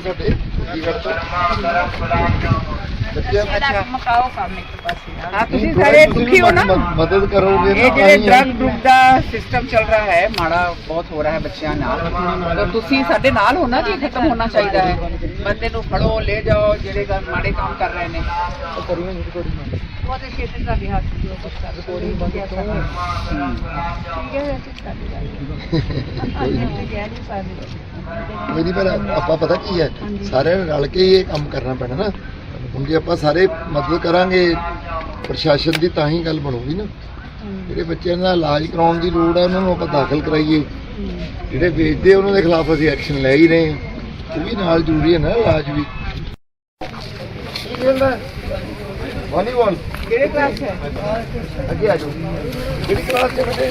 ਆ ਸਾਡੇ ਚੰਡੀਗੜ੍ਹ ਤੋਂ ਬੱਚਿਆਂ ਅੱਛਾ ਮਕਾਓ ਕੰਮ ਇੱਕ ਪਾਸੇ ਹਾਂ ਤੁਸੀਂ ਨਹੀਂ, ਸਾਰੇ ਤੁਸੀਂ ਦੁਖੀ ਹੋ ਨਾ? ਮਦ- ਮਦਦ ਕਰੋਗੇ ਨਾ ਇਹ ਜਿਹੜੇ ਤਾਂ ਹੀ ਆ। ਡਰਗ ਡਰੁਗ ਦਾ ਸਿਸਟਮ ਚੱਲ ਰਿਹਾ ਹੈ ਮਾੜਾ ਬਹੁਤ ਹੋ ਰਿਹਾ ਹੈ ਬੱਚਿਆਂ ਨਾਲ। ਤਾਂ ਤੁਸੀਂ ਸਾਡੇ ਨਾਲ ਹੋ ਨਾ ਜੀ ਖਤਮ ਹੋਣਾ ਚਾਹੀਦਾ ਹੈ। ਬੰਦੇ ਨੂੰ ਫੜੋ ਲੈ ਜਾਓ ਜਿਹੜੇ ਗ- ਮਾੜੇ ਕੰਮ ਕਰ ਰਹੇ ਨੇ। ਉਹਦੇ ਖੇਤਰ ਦਾ ਵਿਹਾਰ ਜੋ ਕੁਝ ਕਰ ਕੋਈ ਬੰਦੇ ਠੀਕ ਹੈ ਅਸੀਂ ਕਰ ਨਹੀਂ ਸਕਦੇ। ਮੇਰੀ ਪਰ ਆਪਾਂ ਪਤਾ ਕੀ ਹੈ? ਸਾਰਿਆਂ ਨੇ ਰਲ ਕੇ ਹੀ ਇਹ ਕੰਮ ਕਰਨਾ ਪੈਣਾ ਨਾ। ਹੁਣ ਜੇ ਆਪਾਂ ਸਾਰੇ ਮਦਦ ਕਰਾਂਗੇ ਪ੍ਰਸ਼ਾਸਨ ਦੀ ਤਾਂ ਹੀ ਗੱਲ ਬਣੂਗੀ ਨਾ। ਜਿਹੜੇ ਬੱਚਿਆਂ ਦਾ ਇਲਾਜ ਕਰਾਉਣ ਦੀ ਲੋੜ ਹੈ ਉਹਨਾਂ ਨੂੰ ਆਪਾਂ ਦਾਖਲ ਕਰਾਈਏ। ਜਿਹੜੇ ਵੇਚਦੇ ਉਹਨਾਂ ਦੇ ਖਿਲਾਫ ਅਸੀਂ ਐਕਸ਼ਨ ਲੈ ਹੀ ਰਹੇ ਹਾਂ। ਉਹ ਵੀ ਨਾਲ ਜ਼ਰੂਰੀ ਹੈ ਨਾ ਇਲਾਜ ਵੀ। ਕੀ ਖੇਲਦਾ ਵਾਲੀਬਾਲ ਕਿਹੜੇ ਕਲਾਸ ਹੈ? ਅੱਗੇ ਆ ਜਾਓ। ਕਿਹੜੀ ਕਲਾਸ ਚ ਬੇਟੇ?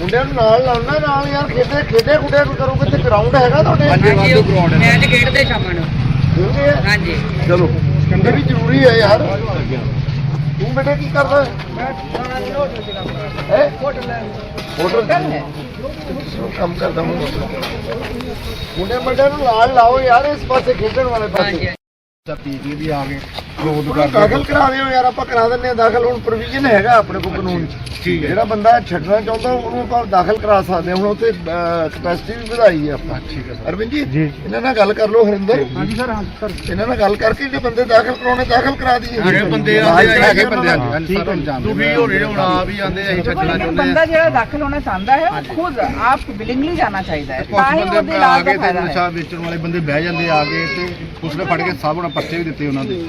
ਮੁੰਡਿਆਂ ਨੂੰ ਨਾਲ ਲਾਉਣਾ ਨਾਲ ਯਾਰ ਖੇਡੇ ਖੇਡੇ ਖੁੱਡੇ ਨੂੰ ਕਰੋਗੇ ਤੇ ਗਰਾਊਂਡ ਹੈਗਾ ਤੁਹਾਡੇ? ਵਾਧੂ ground ਹੈ। ਮੈਚ ਖੇਡਦੇ ਸ਼ਾਮਾਂ ਨੂੰ। ਆ? ਹਾਂਜੀ। ਚਲੋ ਇਹ ਵੀ ਜ਼ਰੂਰੀ ਹੈ ਯਾਰ। ਤੂੰ ਬੇਟੇ ਕੀ ਕਰਦਾ? ਹੈ? ਹੋਟਲ ਹੋਟਲ ਹੈ। ਕੰਮ ਕਰਦਾ ਹਾਂ ਮੁੰਡੇ ਮੁੰਡਿਆਂ ਨੂੰ ਨਾਲ ਲਾਓ ਯਾਰ ਇਸ ਪਾਸੇ ਖੇਡਣ ਵਾਲੇ ਪਾਸੇ। ਪੀਜੀ ਵੀ ਆ ਗਏ। ਵਿਰੋਧ ਕਰ ਦਾਖਲ ਕਰਾ ਦਿਓ ਯਾਰ ਆਪਾਂ ਕਰਾ ਦਿੰਨੇ ਆ ਦਾਖਲ। ਹੁਣ ਪ੍ਰੋਵੀਜ਼ਨ ਹੈਗਾ ਆਪਣੇ ਕੋਲ ਕਾਨੂੰਨ ਜਿਹੜਾ ਬੰਦਾ ਛੱਡਣਾ ਚਾਹੁੰਦਾ ਉਹਨੂੰ ਆਪਾਂ ਦਾਖਲ ਕਰਾ ਸਕਦੇ ਹਾਂ। ਹੁਣ ਉੱਥੇ ਕਪੈਸਿਟੀ ਵੀ ਵਧਾਈ ਹੈ ਆਪਾਂ। ਠੀਕ ਹੈ ਅਰਵਿੰਦ ਜੀ ਇਹਨਾਂ ਨਾਲ ਗੱਲ ਕਰ ਲਓ ਹਰਿੰਦਰ। ਹਾਂਜੀ ਸਰ ਹਾਂ ਸਰ। ਇਹਨਾਂ ਨਾਲ ਗੱਲ ਕਰਕੇ ਜੇ ਬੰਦੇ ਦਾਖਲ ਕਰਾਉਣੇ ਦਾਖਲ ਕਰਾ ਦਈਏ। ਜਿਹੜੇ ਬੰਦੇ ਆਉਂਦੇ ਆ ਬੰਦੇ ਆਉਂਦੇ ਤੁਸੀਂ ਹੋਣੇ ਹੁਣ ਆ। ਵੀ ਆਉਂਦੇ ਅਸੀਂ ਛੱਡਣਾ ਚਾਹੁੰਦੇ ਬੰਦਾ ਜਿਹੜਾ ਦਾਖਲ ਹੋਣਾ ਚਾਹੁੰਦਾ ਹੈ ਖੁਦ ਆਪ ਵਿਲਿੰਗਲੀ ਜਾਣਾ ਚਾਹੀਦਾ ਹੈ। ਤਾਂ ਹੀ ਉਹਦੇ ਇਲਾਜ ਦਾ ਫਾਇਦਾ ਵਾਲੇ ਬੰਦੇ ਬਹਿ ਜਾਂਦੇ ਆ ਕੇ ਤੇ ਉਸਨੇ ਫੜ ਕੇ ਸਭ ਪਰਚੇ ਵੀ ਦਿੱਤੇ ਉਹਨਾਂ ਦੇ।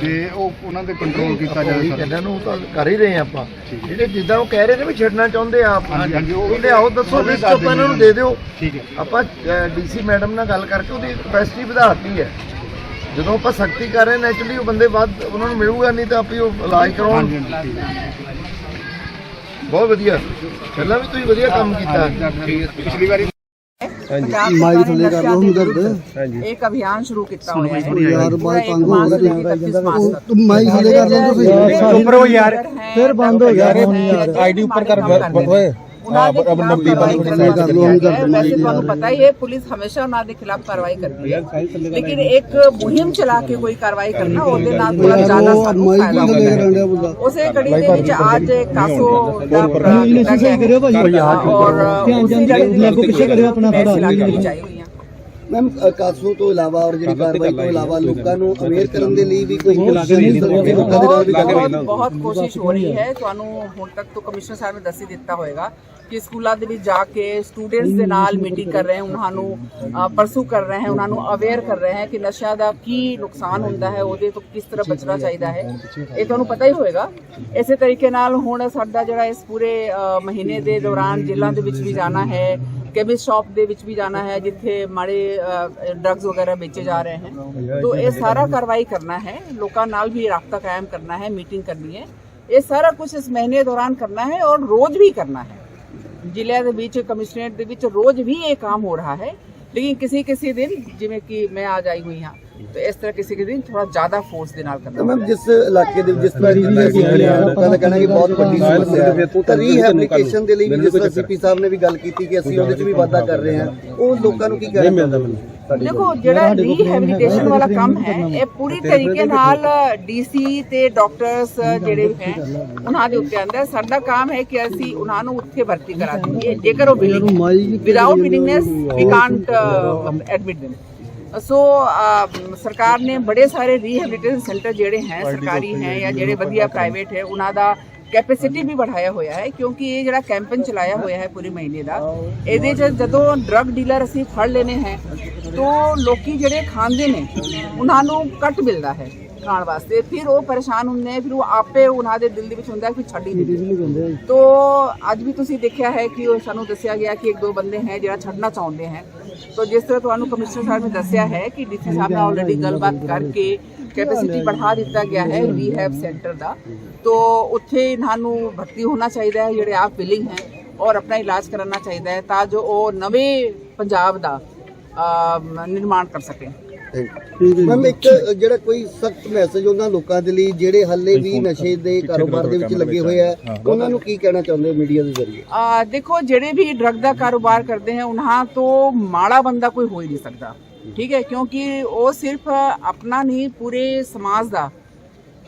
ਤੇ ਉਹ ਉਹਨਾਂ ਤੇ ਕੰਟਰੋਲ ਕੀਤਾ ਜਾਵੇ ਸਰ। ਕਹਿੰਦਾ ਨੂੰ ਤਾਂ ਕਰ ਹੀ ਰਹੇ ਆਪਾਂ। ਜਿਹੜੇ ਜਿੱਦਾਂ ਉਹ ਕਹਿ ਰਹੇ ਨੇ ਵੀ ਛੱਡਣਾ ਚਾਹੁੰਦੇ ਆ ਆਪ। ਉਹਦੇ ਆਓ ਦੱਸੋ ਲਿਸਟ ਆਪਾਂ ਇਹਨਾਂ ਨੂੰ ਦੇ ਦਿਓ। ਠੀਕ ਹੈ। ਆਪਾਂ ਡੀਸੀ ਮੈਡਮ ਨਾਲ ਗੱਲ ਕਰਕੇ ਉਹਦੀ ਕਪੈਸਿਟੀ ਵਧਾਤੀ ਹੈ। ਜਦੋਂ ਆਪਾਂ ਸਖਤੀ ਕਰ ਰਹੇ ਨੈਚੁਰਲੀ ਉਹ ਬੰਦੇ ਵੱਧ ਉਹਨਾਂ ਨੂੰ ਮਿਲੂਗਾ ਨਹੀਂ ਤਾਂ ਆਪੇ ਉਹ ਇਲਾਜ ਕਰਾਉਣ। ਬਹੁਤ ਵਧੀਆ। ਪਹਿਲਾਂ ਵੀ ਤੁਸੀਂ ਵਧੀਆ ਕੰਮ ਕੀਤਾ। ਪਿਛਲੀ ਵਾਰੀ ਮਾਈਕ ਥੱਲੇ ਕਰ ਲਓ ਹਮਦਰਦ ਇੱਕ ਅਭਿਆਨ ਸ਼ੁਰੂ ਕੀਤਾ ਹੋਇਆ ਹੈ ਯਾਰ ਬਾਈ ਪੂਰਾ ਪੰਗ ਇੱਕ ਹੋ ਮਾਸ ਗਿਆ ਦੇ 31 ਮਾਸ ਤੱਕ। ਤੂੰ ਮਾਈਕ ਥੱਲੇ ਕਰ ਲੈ ਤੁਸੀਂ ਉੱਪਰ ਹੋ ਯਾਰ ਫਿਰ ਬੰਦ ਹੋ ਗਿਆ ਹੁਣ ਯਾਰ ਆਈਡੀ ਉੱਪਰ ਕਰ ਓਏ ਉਹਨਾਂ ਦੇ ਖਿਲਾਫ ਕਾਰਵਾਈ ਕਰਨਾ ਕਰ ਹੈ। ਵੈਸੇ ਤੁਹਾਨੂੰ ਪਤਾ ਹੀ ਹੈ ਪੁਲਿਸ ਹਮੇਸ਼ਾ ਉਹਨਾਂ ਦੇ ਖਿਲਾਫ ਕਾਰਵਾਈ ਕਰਦੀ ਹੈ। ਲੇਕਿਨ ਇੱਕ ਮੁਹਿੰਮ ਚਲਾ ਕੇ ਕੋਈ ਕਾਰਵਾਈ ਕਰਨਾ ਉਹਦੇ ਨਾਲ ਥੋੜਾ ਜ਼ਿਆਦਾ ਸਾਨੂੰ ਫਾਇਦਾ ਹੁੰਦਾ ਹੈ ਉਸੇ ਕੜੀ ਦੇ ਵਿੱਚ ਅੱਜ ਕਾਸੋ ਦਾ ਸਹੀ ਕਰਿਓ ਭਾਈ ਔਰ ਧਿਆਨ ਉਸੇ ਕੜੀ ਦੇ ਲਾਗੂ ਪਿੱਛੇ ਕਰਿਓ ਆਪਣਾ ਪੈਸੇ ਮੈਮ ਕਾਸੂ ਤੋਂ ਇਲਾਵਾ ਔਰ ਜਿਹੜੀ ਕਾਰਵਾਈ ਤੋਂ ਇਲਾਵਾ ਲੋਕਾਂ ਨੂੰ ਅਵੇਅਰ ਕਰਨ ਦੇ ਲਈ ਵੀ ਕੋਈ ਲੋਕਾਂ ਦੇ ਨਾਲ ਵੀ ਗੱਲ ਬਹੁਤ ਬਹੁਤ ਕੋਸ਼ਿਸ਼ ਹੋ ਰਹੀ ਹੈ। ਤੁਹਾਨੂੰ ਹੁਣ ਤੱਕ ਤੋਂ ਕਮਿਸ਼ਨਰ ਸਾਹਿਬ ਨੇ ਦੱਸੀ ਦਿੱਤਾ ਹੋਵੇਗਾ ਕਿ ਸਕੂਲਾਂ ਦੇ ਵਿੱਚ ਜਾ ਕੇ ਸਟੂਡੈਂਟਸ ਦੇ ਨਾਲ ਮੀਟਿੰਗ ਕਰ ਰਹੇ ਹਨ। ਉਹਨਾਂ ਨੂੰ ਪਰਸੂ ਕਰ ਰਹੇ ਹਨ। ਉਹਨਾਂ ਨੂੰ ਅਵੇਅਰ ਕਰ ਰਹੇ ਹਨ ਕਿ ਨਸ਼ਾ ਦਾ ਕੀ ਨੁਕਸਾਨ ਹੁੰਦਾ ਹੈ। ਉਹਦੇ ਤੋਂ ਕਿਸ ਤਰ੍ਹਾਂ ਬਚਣਾ ਚਾਹੀਦਾ ਹੈ। ਇਹ ਤੁਹਾਨੂੰ ਪਤਾ ਹੀ ਹੋਵੇਗਾ ਇਸੇ ਤਰੀਕੇ ਨਾਲ ਹੁਣ ਸਾਡਾ ਜਿਹੜਾ ਇਸ ਪੂਰੇ ਮਹੀਨੇ ਦੇ ਦੌਰਾਨ ਜ਼ਿਲ੍ਹਾ ਦੇ ਵਿੱਚ ਵੀ ਜਾਣਾ ਹੈ। ਕੈਮਿਸਟ ਸ਼ਾਪ ਦੇ ਵਿੱਚ ਵੀ ਜਾਣਾ ਹੈ, ਜਿੱਥੇ ਮਾੜੇ ਡਰੱਗਸ ਵਗੈਰਾ ਵੇਚੇ ਜਾ ਰਹੇ ਹਨ तो ਇਹ ਸਾਰਾ ਕਾਰਵਾਈ ਕਰਨਾ ਹੈ, ਲੋਕਾਂ ਨਾਲ ਵੀ ਰਾਬਤਾ ਕਾਇਮ ਕਰਨਾ ਹੈ, ਮੀਟਿੰਗ ਕਰਨੀ ਹੈ। ਇਹ ਸਾਰਾ ਕੁਝ ਇਸ ਮਹੀਨੇ ਦੌਰਾਨ ਕਰਨਾ ਹੈ ਔਰ ਰੋਜ਼ ਵੀ ਕਰਨਾ ਹੈ। ਜ਼ਿਲ੍ਹਿਆਂ ਦੇ ਵਿੱਚ, ਕਮਿਸ਼ਨਰੇਟ ਦੇ ਵਿੱਚ ਰੋਜ਼ ਵੀ ਇਹ ਕੰਮ ਹੋ ਰਿਹਾ ਹੈ। ਲੇਕਿਨ ਕਿਸੇ ਕਿਸੇ ਦਿਨ, ਜਿਵੇਂ ਕਿ ਮੈਂ ਅੱਜ ਆਈ ਹੋਈ ਹਾਂ ਤੇ ਇਸ ਤਰ੍ਹਾਂ ਕਿਸੇ ਕਿਸੇ ਦਿਨ ਥੋੜਾ ਜ਼ਿਆਦਾ ਫੋਰਸ ਦੇ ਨਾਲ ਕਰਨਾ ਮੈਮ ਜਿਸ ਇਲਾਕੇ ਦੇ ਜਿਸ ਤਰ੍ਹਾਂ ਦੀ ਅਸੀਂ ਖੜੇ ਹਾਂ ਲੋਕਾਂ ਦਾ ਕਹਿਣਾ ਕਿ ਬਹੁਤ ਵੱਡੀ ਸਮੱਸਿਆ ਹੈ। ਤਾਂ ਰੀਹੈਬਿਲਿਟੇਸ਼ਨ ਦੇ ਲਈ ਜਿਸ ਤਰ੍ਹਾਂ ਸੀਪੀ ਸਾਹਿਬ ਨੇ ਵੀ ਗੱਲ ਕੀਤੀ ਕਿ ਅਸੀਂ ਉਹਦੇ 'ਚ ਵੀ ਵਾਧਾ ਕਰ ਰਹੇ ਹਾਂ। ਉਹ ਲੋਕਾਂ ਨੂੰ ਕੀ ਕਹਿਣਾ ਦੇਖੋ ਜਿਹੜਾ ਰੀਹੈਬਿਲਿਟੇਸ਼ਨ ਵਾਲਾ ਕੰਮ ਹੈ ਇਹ ਪੂਰੀ ਤਰੀਕੇ ਨਾਲ ਡੀਸੀ ਤੇ ਡਾਕਟਰਸ ਜਿਹੜੇ ਹੈ ਉਹਨਾਂ ਦੇ ਉੱਤੇ ਆਂਦਾ ਸਾਡਾ ਕੰਮ ਹੈ ਕਿ ਅਸੀਂ ਉਹਨਾਂ ਨੂੰ ਉੱਥੇ ਭਰਤੀ ਕਰਾ ਦਈਏ। ਜੇਕਰ ਉਹ billing without billingness we can't admit them so um, ਸਰਕਾਰ ਨੇ ਬੜੇ ਸਾਰੇ ਰੀਹੈਬਿਲਿਟੇਸ਼ਨ ਸੈਂਟਰ ਜਿਹੜੇ ਹੈ ਸਰਕਾਰੀ ਹੈ ਜਾਂ ਜਿਹੜੇ ਵਧੀਆ ਪ੍ਰਾਈਵੇਟ ਹੈ ਉਹਨਾਂ ਦਾ ਕੈਪੈਸਿਟੀ ਵੀ ਵਧਾਇਆ ਹੋਇਆ ਹੈ ਕਿਉਂਕਿ ਇਹ ਜਿਹੜਾ ਕੈਂਪੇਨ ਚਲਾਇਆ ਹੋਇਆ ਹੈ ਪੂਰੇ ਮਹੀਨੇ ਦਾ ਇਹਦੇ 'ਚ ਜਦੋਂ ਡਰੱਗ ਡੀਲਰ ਅਸੀਂ ਫੜ ਲੈਨੇ ਹੈ ਤੋਂ ਲੋਕੀ ਜਿਹੜੇ ਖਾਂਦੇ ਨੇ ਉਹਨਾਂ ਨੂੰ ਕੱਟ ਮਿਲਦਾ ਹੈ ਖਾਣ ਵਾਸਤੇ। ਫਿਰ ਉਹ ਪਰੇਸ਼ਾਨ ਹੁੰਦੇ ਨੇ ਫਿਰ ਉਹ ਆਪੇ ਉਹਨਾਂ ਦੇ ਦਿਲ ਦੇ ਵਿੱਚ ਹੁੰਦਾ ਕਿ ਛੱਡ ਹੀ ਨਹੀਂ। ਤੋ ਅੱਜ ਵੀ ਤੁਸੀਂ ਦੇਖਿਆ ਹੈ ਕਿ ਉਹ ਸਾਨੂੰ ਦੱਸਿਆ ਗਿਆ ਕਿ ਇੱਕ ਦੋ ਬੰਦੇ ਹੈ ਜਿਹੜਾ ਛੱਡਣਾ ਚਾਹੁੰਦੇ ਹੈ। ਤੋ ਜਿਸ ਤਰ੍ਹਾਂ ਤੁਹਾਨੂੰ ਕਮਿਸ਼ਨਰ ਸਾਹਿਬ ਨੇ ਦੱਸਿਆ ਹੈ ਕਿ ਡੀਸੀ ਸਾਹਿਬ ਨਾਲ ਆਲਰੇਡੀ ਗੱਲਬਾਤ ਕਰਕੇ ਕੈਪੈਸਿਟੀ बढ़ा ਦਿੱਤਾ ਗਿਆ ਹੈ ਰੀਹੈਬ ਸੈਂਟਰ ਦਾ। ਤੋ ਉੱਥੇ ਇਹਨਾਂ ਨੂੰ ਭਰਤੀ ਹੋਣਾ ਚਾਹੀਦਾ ਹੈ, ਜਿਹੜੇ ਆਪ ਵਿਲਿੰਗ ਹੈ ਔਰ ਆਪਣਾ ਇਲਾਜ ਕਰਨਾ ਚਾਹੀਦਾ ਹੈ ਤਾਂ ਜੋ ਉਹ ਨਵੇਂ ਪੰਜਾਬ ਦਾ ਨਿਰਮਾਣ ਕਰ ਸਕੇ ਮੈਮ ਇੱਕ ਜਿਹੜਾ ਕੋਈ ਸਖਤ ਮੈਸੇਜ ਉਹਨਾਂ ਲੋਕਾਂ ਦੇ ਲਈ ਜਿਹੜੇ ਹੱਲੇ ਵੀ ਨਸ਼ੇ ਦੇ ਕਾਰੋਬਾਰ ਦੇ ਵਿੱਚ ਲੱਗੇ ਹੋਏ ਆ। ਉਹਨਾਂ ਨੂੰ ਕੀ ਕਹਿਣਾ ਚਾਹੁੰਦੇ ਹੋ ਮੀਡੀਆ ਦੇ ਜ਼ਰੀਏ? ਆ ਦੇਖੋ ਜਿਹੜੇ ਵੀ ਡਰਗ ਦਾ ਕਾਰੋਬਾਰ ਕਰਦੇ ਹਨ ਉਹਨਾਂ ਤੋਂ ਮਾੜਾ ਬੰਦਾ ਕੋਈ ਹੋ ਹੀ ਨਹੀਂ ਸਕਦਾ। ਠੀਕ ਹੈ ਕਿਉਂਕਿ ਉਹ ਸਿਰਫ ਆਪਣਾ ਨਹੀਂ ਪੂਰੇ ਸਮਾਜ ਦਾ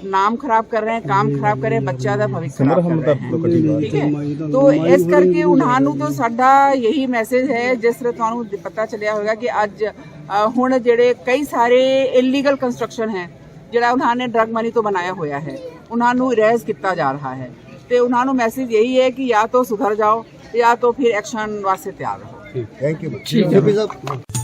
ਨਾਮ ਖਰਾਬ ਕਰ ਰਹੇ ਹਨ ਕੰਮ ਖਰਾਬ ਕਰ ਰਹੇ ਬੱਚਿਆਂ ਦਾ ਭਵਿੱਖ ਖਰਾਬ ਕਰ ਰਹੇ ਹਨ ਠੀਕ ਹੈ। ਤੋ ਇਸ ਕਰਕੇ ਉਹਨਾਂ ਨੂੰ ਤਾਂ ਸਾਡਾ ਯਹੀ ਮੈਸੇਜ ਹੈ ਜਿਸ ਤਰ੍ਹਾਂ ਤੁਹਾਨੂੰ ਪਤਾ ਚੱਲਿਆ ਹੋਵੇਗਾ ਕਿ ਅੱਜ ਹੁਣ ਜਿਹੜੇ ਕਈ ਸਾਰੇ ਇਲੀਗਲ ਕੰਸਟਰਕਸ਼ਨ ਹੈ ਜਿਹੜਾ ਉਹਨਾਂ ਨੇ ਡਰਗ ਮਨੀ ਤੋਂ ਬਣਾਇਆ ਹੋਇਆ ਹੈ ਉਹਨਾਂ ਨੂੰ ਇਰੇਜ਼ ਕੀਤਾ ਜਾ ਰਿਹਾ ਹੈ। ਤੇ ਉਹਨਾਂ ਨੂੰ ਮੈਸੇਜ ਯਹੀ ਹੈ ਕਿ ਜਾਂ ਤਾਂ ਸੁਧਰ ਜਾਓ ਜਾਂ ਤਾਂ ਫਿਰ ਐਕਸ਼ਨ ਵਾਸਤੇ ਤਿਆਰ ਰਹੋ। Thank you Sahib